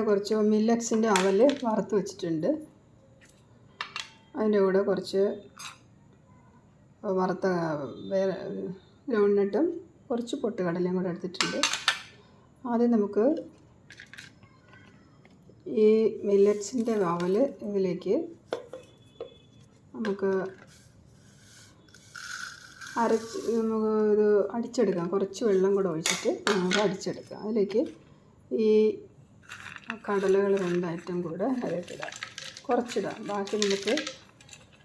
കുറച്ച് മില്ലറ്റ്സിന്റെ അവൽ വറുത്ത് വെച്ചിട്ടുണ്ട്. അതിന്റെ കൂടെ കുറച്ച് വറുത്ത വേറെ ഗ്രൗണ്ട്നട്ടും കുറച്ച് പൊട്ടുകടലയും കൂടെ എടുത്തിട്ടുണ്ട്. ആദ്യം നമുക്ക് ഈ മില്ലറ്റ്സിന്റെ അവൽ ഇതിലേക്ക് നമുക്ക് അരച്ച് നമുക്ക് ഇത് അടിച്ചെടുക്കാം. കുറച്ച് വെള്ളം കൂടെ ഒഴിച്ചിട്ട് നമുക്ക് അടിച്ചെടുക്കാം. അതിലേക്ക് ഈ കടലകൾ രണ്ടായിട്ടും കൂടെ അതിലേക്കിടാം കുറച്ചിടാം. ബാക്കി നമുക്ക്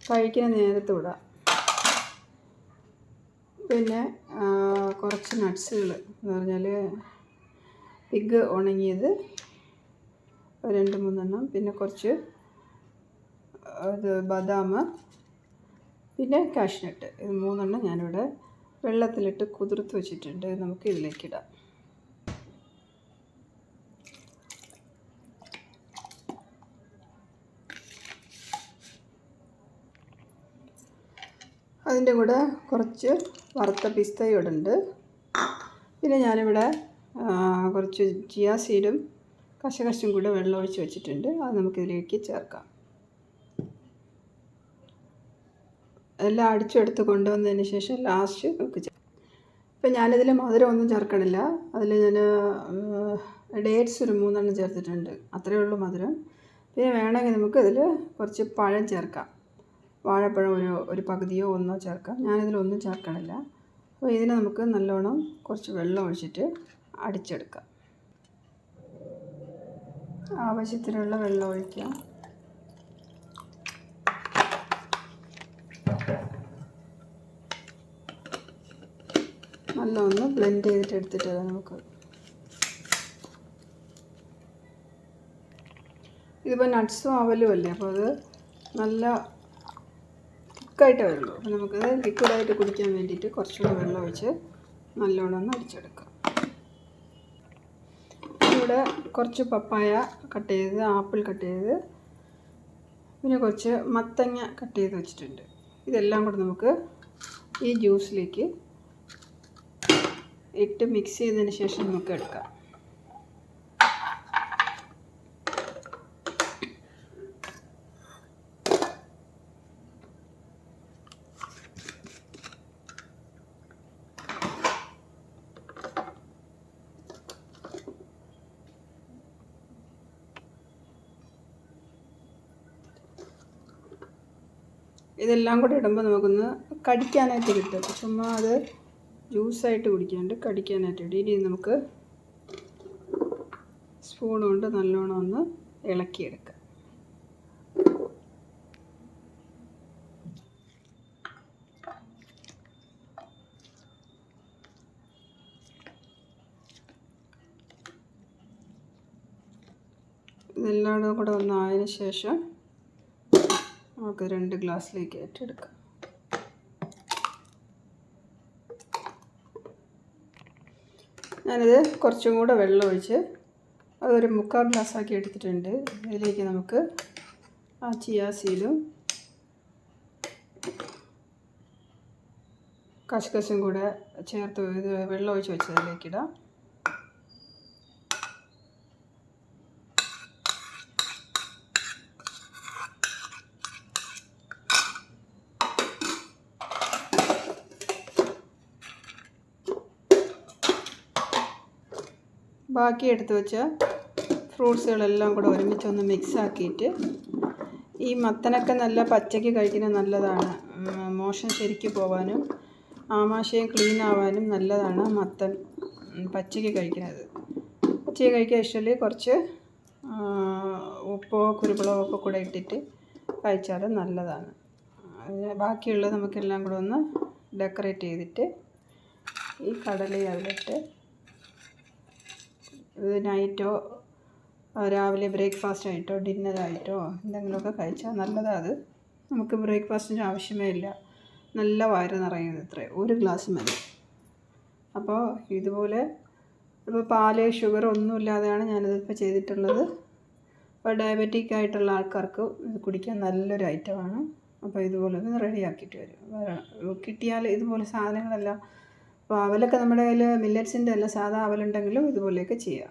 കഴിക്കുന്ന നേരത്ത് ഇടാം പിന്നെ കുറച്ച് നട്ട്സുകൾ എന്ന് പറഞ്ഞാൽ പിഗ് ഉണങ്ങിയത് രണ്ട് മൂന്നെണ്ണം. പിന്നെ കുറച്ച് ഇത് ബദാം പിന്നെ കാഷ്നട്ട് ഇത് മൂന്നെണ്ണം ഞാനിവിടെ വെള്ളത്തിലിട്ട് കുതിർത്ത് വെച്ചിട്ടുണ്ട്. നമുക്ക് ഇതിലേക്കിടാം അതിന്റെ കൂടെ കുറച്ച് വറുത്ത പിസ്തയും ഇടുന്നുണ്ട്. പിന്നെ ഞാനിവിടെ കുറച്ച് ചിയ സീഡും കശകശും കൂടെ വെള്ളം ഒഴിച്ച് വെച്ചിട്ടുണ്ട്. അത് നമുക്കിതിലേക്ക് ചേർക്കാം. എല്ലാം അടിച്ചെടുത്ത് കൊണ്ടുവന്നതിന് ശേഷം ലാസ്റ്റ് നമുക്ക് ഇപ്പം ഞാനിതിൽ മധുരം ഒന്നും ചേർക്കണില്ല. അതിൽ ഞാൻ ഡേറ്റ്സ് ഒരു മൂന്നെണ്ണം ചേർത്തിട്ടുണ്ട്. അത്രയേ ഉള്ളൂ മധുരം. പിന്നെ വേണമെങ്കിൽ നമുക്ക് ഇതിൽ കുറച്ച് പഴം ചേർക്കാം. വാഴപ്പഴം ഒരു ഒരു പകുതിയോ ഒന്നോ ചേർക്കാം. ഞാനിതിലൊന്നും ചേർക്കണില്ല. അപ്പോൾ ഇതിനെ നമുക്ക് നല്ലോണം കുറച്ച് വെള്ളം ഒഴിച്ചിട്ട് അടിച്ചെടുക്കാം. ആവശ്യത്തിനുള്ള വെള്ളം ഒഴിക്കാം. നല്ല ഒന്ന് ബ്ലെൻഡ് ചെയ്തിട്ട് എടുത്തിട്ട് നമുക്ക്. ഇതിപ്പോൾ നട്ട്സും അവലും അല്ലേ? അപ്പോൾ അത് നല്ല തിക്കായിട്ട് വരുള്ളൂ. അപ്പോൾ നമുക്കത് ലിക്വിഡായിട്ട് കുടിക്കാൻ വേണ്ടിയിട്ട് കുറച്ചുകൂടെ വെള്ളം ഒഴിച്ച് നല്ലോണം ഒന്ന് അടിച്ചെടുക്കാം. ഇവിടെ കുറച്ച് പപ്പായ കട്ട് ചെയ്ത് ആപ്പിൾ കട്ട് ചെയ്ത് പിന്നെ കുറച്ച് മത്തങ്ങ കട്ട് ചെയ്ത് വെച്ചിട്ടുണ്ട്. ഇതെല്ലാം കൂടെ നമുക്ക് ഈ ജ്യൂസിലേക്ക് ഇട്ട് മിക്സ് ചെയ്തതിന് ശേഷം നമുക്ക് എടുക്കാം. ഇതെല്ലാം കൂടെ ഇടുമ്പോൾ നമുക്കൊന്ന് കടിക്കാനായിട്ട് കിട്ടും. ചുമ്മാ അത് ജ്യൂസായിട്ട് കുടിക്കാണ്ട് കടിക്കാനായിട്ട് ഇടും. ഇനി നമുക്ക് സ്പൂൺ കൊണ്ട് നല്ലോണം ഒന്ന് ഇളക്കിയെടുക്കാം. ഇതെല്ലാം കൂടെ ഒന്ന് ആയതിനു ശേഷം നമുക്ക് രണ്ട് ഗ്ലാസ്സിലേക്ക് ഏറ്റെടുക്കാം. ഞാനിത് കുറച്ചും കൂടെ വെള്ളം ഒഴിച്ച് അതൊരു മുക്കാൽ ഗ്ലാസ്സാക്കി എടുത്തിട്ടുണ്ട്. ഇതിലേക്ക് നമുക്ക് ആ ചിയാസീലും കശുകശും കൂടെ ചേർത്ത് ഇത് വെള്ളം ഒഴിച്ച് വെച്ചതിലേക്കിടാം ബാക്കി എടുത്ത് വെച്ച ഫ്രൂട്ട്സുകളെല്ലാം കൂടെ ഒരുമിച്ച് ഒന്ന് മിക്സ് ആക്കിയിട്ട് ഈ മത്തനൊക്കെ നല്ല പച്ചയ്ക്ക് കഴിക്കുന്നത് നല്ലതാണ്. മോഷൻ ശരിക്ക് പോകാനും ആമാശയം ക്ലീൻ ആവാനും നല്ലതാണ് മത്തൻ പച്ചയ്ക്ക് കഴിക്കുന്നത്. പച്ചയ്ക്ക് കഴിക്കാൻ ഇഷ്ടമല്ലേ? കുറച്ച് ഉപ്പോ കുരുമുളകോ ഒക്കെ കൂടെ ഇട്ടിട്ട് കഴിച്ചാൽ നല്ലതാണ്. ബാക്കിയുള്ളത് നമുക്കെല്ലാം കൂടെ ഒന്ന് ഡെക്കറേറ്റ് ചെയ്തിട്ട് ഈ കടലയും അതിലിട്ട് നൈറ്റോ രാവിലെ ബ്രേക്ക്ഫാസ്റ്റ് ആയിട്ടോ ഡിന്നറായിട്ടോ എന്തെങ്കിലുമൊക്കെ കഴിച്ചാൽ നല്ലതാണ് അത്. നമുക്ക് ബ്രേക്ക്ഫാസ്റ്റിന്റെ ആവശ്യമേ ഇല്ല. നല്ല വയറ് നിറയുന്നത് ഇത്ര ഒരു ഗ്ലാസ് മതി. അപ്പോൾ ഇതുപോലെ ഇപ്പോൾ പാൽ ഷുഗർ ഒന്നും ഇല്ലാതെയാണ് ഞാനിതിപ്പോൾ ചെയ്തിട്ടുള്ളത്. അപ്പോൾ ഡയബറ്റിക് ആയിട്ടുള്ള ആൾക്കാർക്ക് ഇത് കുടിക്കാൻ നല്ലൊരു ഐറ്റമാണ്. അപ്പോൾ ഇതുപോലെ ഒന്ന് റെഡിയാക്കിയിട്ട് വരും കിട്ടിയാൽ ഇതുപോലെ സാധനങ്ങളെല്ലാം അപ്പോൾ അവലൊക്കെ നമ്മുടെ കയ്യിൽ മില്ലറ്റ്സിന്റെ അല്ല സാധാ അവലുണ്ടെങ്കിലും ഇതുപോലെയൊക്കെ ചെയ്യാം.